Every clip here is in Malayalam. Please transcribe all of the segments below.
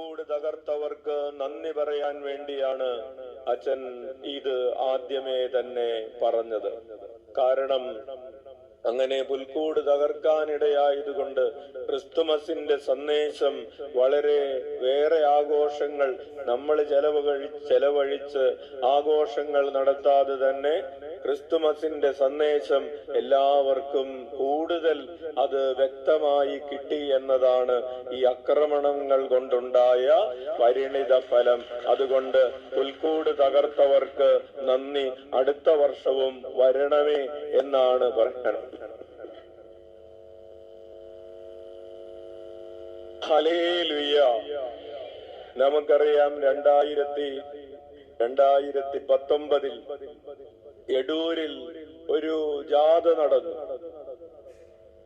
പുൽക്കൂട് തകർത്തവർക്ക് നന്ദി പറയാൻ വേണ്ടിയാണ് അച്ഛൻ ഇത് ആദ്യമേ തന്നെ പറഞ്ഞത്. കാരണം അങ്ങനെ പുൽക്കൂട് തകർക്കാനിടയായതുകൊണ്ട് ക്രിസ്തുമസിന്റെ സന്ദേശം വളരെ വേറെ ആഘോഷങ്ങൾ നമ്മൾ ചെലവ് ചെലവഴിച്ച് ആഘോഷങ്ങൾ നടത്താതെ തന്നെ ക്രിസ്തുമസിന്റെ സന്ദേശം എല്ലാവർക്കും കൂടുതൽ അത് വ്യക്തമായി കിട്ടി എന്നതാണ് ഈ ആക്രമണങ്ങൾ കൊണ്ടുണ്ടായ പരിണിത ഫലം അതുകൊണ്ട് പുൽക്കൂട് തകർത്തവർക്ക് നന്ദി. അടുത്ത വർഷവും വരണമേ എന്നാണ് പറയുന്നത് നമുക്കറിയാം രണ്ടായിരത്തി രണ്ടായിരത്തി പത്തൊമ്പതിൽ എടൂരിൽ ഒരു ജാഥ നടന്നു.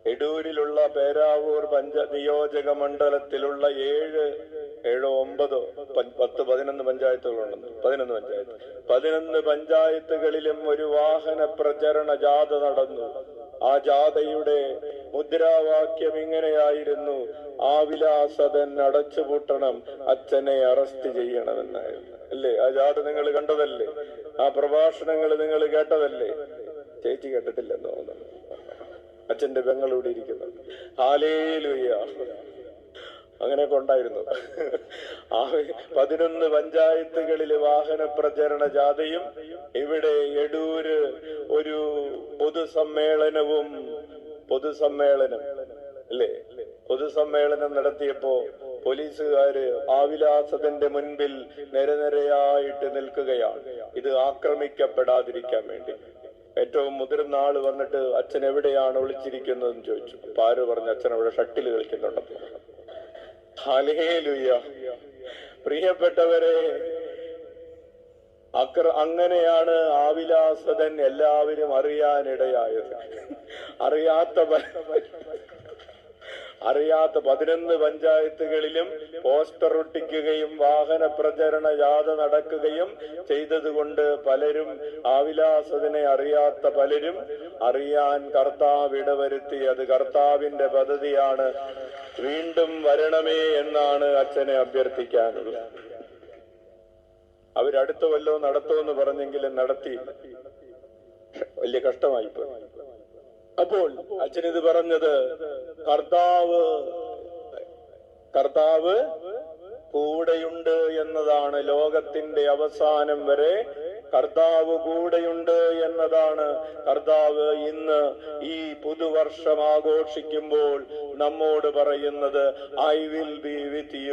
എടൂരിലുള്ള പേരാവൂർ പഞ്ച നിയോജക മണ്ഡലത്തിലുള്ള ഏഴ് ഏഴോ ഒമ്പതോ പത്ത് പതിനൊന്ന് പഞ്ചായത്തുകളുണ്ടെന്ന് പതിനൊന്ന് പഞ്ചായത്ത്. പതിനൊന്ന് പഞ്ചായത്തുകളിലും ഒരു വാഹന പ്രചരണ ജാഥ നടന്നു. ആ ജാഥയുടെ മുദ്രാവാക്യം ഇങ്ങനെയായിരുന്നു. ആ ആവിലാസതൻ അടച്ചുപൂട്ടണം അച്ഛനെ അറസ്റ്റ് ചെയ്യണമെന്നായിരുന്നു. അല്ലേ? ആ ജാഥ നിങ്ങൾ കണ്ടതല്ലേ? ആ പ്രഭാഷണങ്ങൾ നിങ്ങൾ കേട്ടതല്ലേ? ചേച്ചി കേട്ടിട്ടില്ലെന്ന് തോന്നുന്നു. അച്ഛന്റെ പെങ്ങളിവിടെ ഇരിക്കുന്നു. ഹാലേലുയ്യ അങ്ങനെ കൊണ്ടായിരുന്നു ആ പതിനൊന്ന് പഞ്ചായത്തുകളിലെ വാഹന പ്രചരണ ജാഥയും ഇവിടെ എടൂര് ഒരു പൊതുസമ്മേളനവും പൊതുസമ്മേളനം അല്ലേ? പൊതുസമ്മേളനം നടത്തിയപ്പോ പോലീസുകാര് ആവിലാസത്തിന്റെ മുൻപിൽ നിരനിരയായിട്ട് നിൽക്കുകയാണ്. ഇത് ആക്രമിക്കപ്പെടാതിരിക്കാൻ വേണ്ടി. ഏറ്റവും മുതിർന്ന ആൾ വന്നിട്ട് അച്ഛൻ എവിടെയാണ് ഒളിച്ചിരിക്കുന്നതെന്ന് ചോദിച്ചു. ആര് പറഞ്ഞു അച്ഛൻ അവിടെ ഷട്ടിൽ കളിക്കുന്നുണ്ടെന്ന് പ്രിയപ്പെട്ടവരെ അക്ര അങ്ങനെയാണ് ആവിലാസതൻ എല്ലാവരും അറിയാനിടയായത്. അറിയാത്ത അറിയാത്ത പതിനൊന്ന് പഞ്ചായത്തുകളിലും പോസ്റ്റർ ഒട്ടിക്കുകയും വാഹന പ്രചരണ ജാഥ നടക്കുകയും ചെയ്തതുകൊണ്ട് പലരും ആവിലാസതിനെ അറിയാത്ത പലരും അറിയാൻ കർത്താവ് ഇടവരുത്തി. അത് കർത്താവിന്റെ പദ്ധതിയാണ്. വീണ്ടും വരണമേ എന്നാണ് അച്ഛനെ അഭ്യർത്ഥിക്കാനുള്ളത്. അവരടുത്ത വല്ലോ നടത്തുമെന്ന് പറഞ്ഞെങ്കിലും നടത്തി. വലിയ കഷ്ടമായി അപ്പോൾ അച്ഛൻ ഇത് പറഞ്ഞത് കർത്താവ് കർത്താവ് കൂടെയുണ്ട് എന്നതാണ് ലോകത്തിന്റെ അവസാനം വരെ. കർത്താവ് കൂടെയുണ്ട് എന്നതാണ് കർത്താവ് ഇന്ന് ഈ പുതുവർഷം ആഘോഷിക്കുമ്പോൾ നമ്മോട് പറയുന്നത് I will be with you